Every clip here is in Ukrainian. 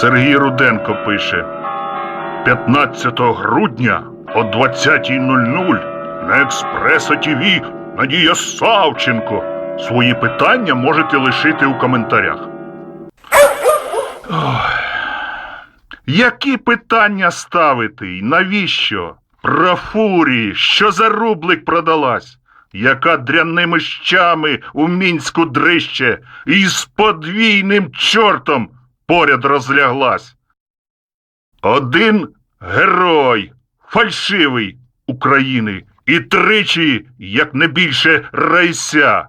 Сергій Руденко пише 15 грудня о 20.00 на Експресо ТВ Надія Савченко. Свої питання можете лишити у коментарях. Ой. Які питання ставити й навіщо? Про фурії, що за рублик продалась, яка дрянними щами у мінську дрище і з подвійним чортом поряд розляглась. Один герой, фальшивий України, і тричі, як не більше райся.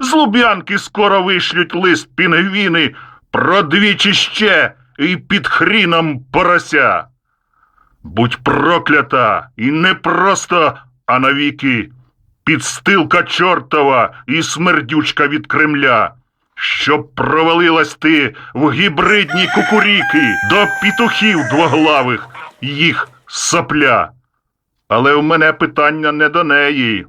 З Луб'янки скоро вишлють лист пінгвіни про двічі ще і під хріном порося. Будь проклята, і не просто, а навіки, підстилка чортова і смердючка від Кремля, щоб провалилась ти в гібридні кукуріки до пітухів двоглавих їх сопля. Але в мене питання не до неї,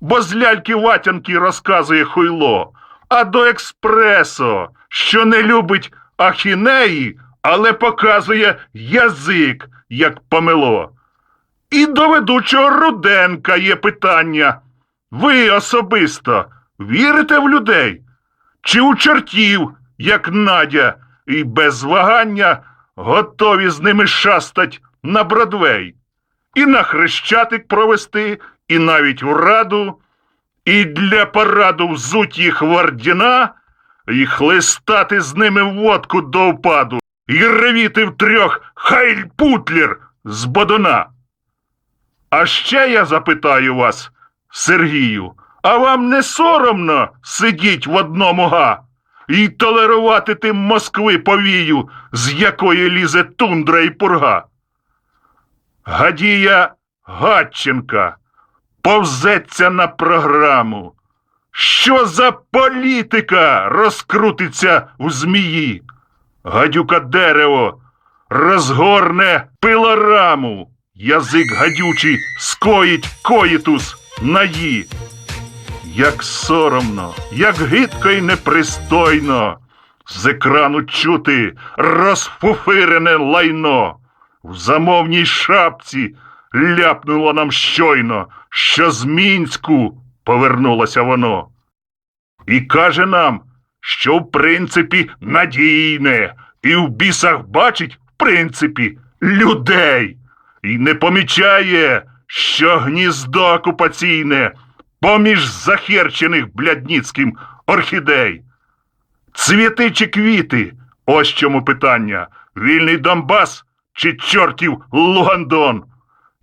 бо з ляльки ватянки розказує хуйло, а до експресо, що не любить ахінеї, але показує язик, як помило. І до ведучого Руденка є питання. Ви особисто вірите в людей? Чи у чортів, як Надя, і без вагання готові з ними шастать на Бродвей? І на хрещатик провести, і навіть у раду, і для параду взуть їх в ордіна, і хлестати з ними водку до впаду, і ревіти втрьох хайль путлер з бодуна. А ще я запитаю вас, Сергію, а вам не соромно сидіть в одному га і толерувати тим Москви повію, з якої лізе тундра і пурга? Гадія Гатченка повзеться на програму. Що за політика розкрутиться в змії? Гадюка дерево розгорне пилораму. Язик гадючий скоїть коїтус наї. Як соромно, як гидко й непристойно. З екрану чути розфуфирене лайно. В замовній шапці ляпнуло нам щойно, що з Мінську повернулося воно. І каже нам, що в принципі надійне, і в бісах бачить, в принципі, людей, і не помічає, що гніздо окупаційне поміж захерчених блядніцьким орхідей. Цвіти чи квіти? Ось чому питання. Вільний Донбас чи чортів Лугандон?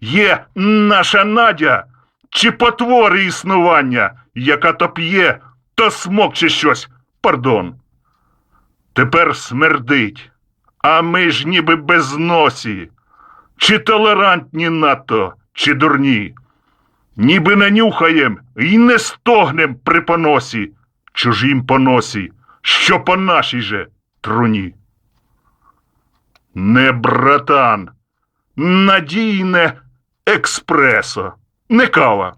Є наша Надя чи потвори існування, яка то п'є, то смокче щось, пардон. Тепер смердить, а ми ж ніби без носі, чи толерантні надто, чи дурні. Ніби нанюхаєм і не стогнем при поносі, чужім поносі, що по нашій же труні. Не братан, надійне експресо, не кава.